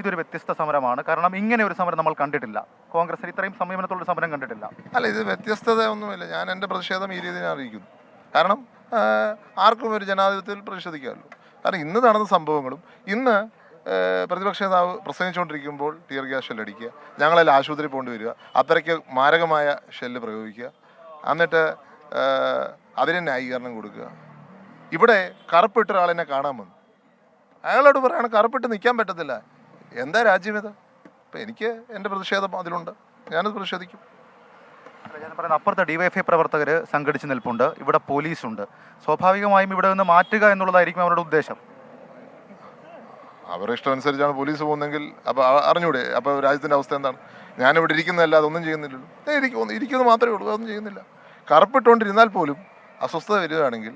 ഇതൊരു വ്യത്യസ്ത സമരമാണ്. കാരണം ഇങ്ങനെ ഒരു സമരം നമ്മൾ കണ്ടിട്ടില്ല. കോൺഗ്രസിൽ ഇത്രയും സംയമനത്തോടെ സമരം കണ്ടിട്ടില്ല. അല്ല ഇത് വ്യത്യസ്തത ഒന്നുമില്ല ഞാൻ എന്റെ പ്രതിഷേധം ഈ രീതിയിൽ അറിയിക്കുന്നു. കാരണം ആർക്കും ഒരു ജനാധിപത്യത്തിൽ പ്രതിഷേധിക്കാമല്ലോ. കാരണം ഇന്ന് നടന്ന സംഭവങ്ങളും ഇന്ന് പ്രതിപക്ഷ നേതാവ് പ്രസംഗിച്ചുകൊണ്ടിരിക്കുമ്പോൾ ടിയർ ഗ്യാസ് ഷെല്ലടിക്കുക ഞങ്ങളെല്ലാം ആശുപത്രിയിൽ പോകേണ്ടി വരിക അത്രയ്ക്ക് മാരകമായ ഷെല്ല് പ്രയോഗിക്കുക എന്നിട്ട് അതിനെ അതിന് ന്യായീകരണം കൊടുക്കുക. ഇവിടെ കറുപ്പിട്ട ഒരാളെന്നെ കാണാൻ വന്നു. അയാളോട് പറയാണ് കറുപ്പിട്ട് നിൽക്കാൻ പറ്റത്തില്ല. എന്താ രാജ്യം ഇത് അപ്പം എനിക്ക് എന്റെ പ്രതിഷേധം അതിലുണ്ട്. ഞാനത് പ്രതിഷേധിക്കും. ഞാൻ പറയുന്നത് അപ്പുറത്തെ ഡിവൈഎഫ്ഐ പ്രവർത്തകർ സംഘടിച്ച് നിൽപ്പുണ്ട്. ഇവിടെ പോലീസുണ്ട്. സ്വാഭാവികമായും ഇവിടെ നിന്ന് മാറ്റുക എന്നുള്ളതായിരിക്കും അവരുടെ ഉദ്ദേശം. അവരുടെ ഇഷ്ടം അനുസരിച്ചാണ് പോലീസ് പോകുന്നതെങ്കിൽ അപ്പോൾ അറിഞ്ഞൂടെ? അപ്പോൾ രാജ്യത്തിന്റെ അവസ്ഥ എന്താണ്? ഞാനിവിടെ ഇരിക്കുന്നതല്ല അതൊന്നും ചെയ്യുന്നില്ലല്ലോ. ഇരിക്കുന്നു ഇരിക്കുന്നത് മാത്രമേ ഉള്ളൂ അതൊന്നും ചെയ്യുന്നില്ല. കറുപ്പിട്ടുകൊണ്ടിരുന്നാൽ പോലും അസ്വസ്ഥത വരികയാണെങ്കിൽ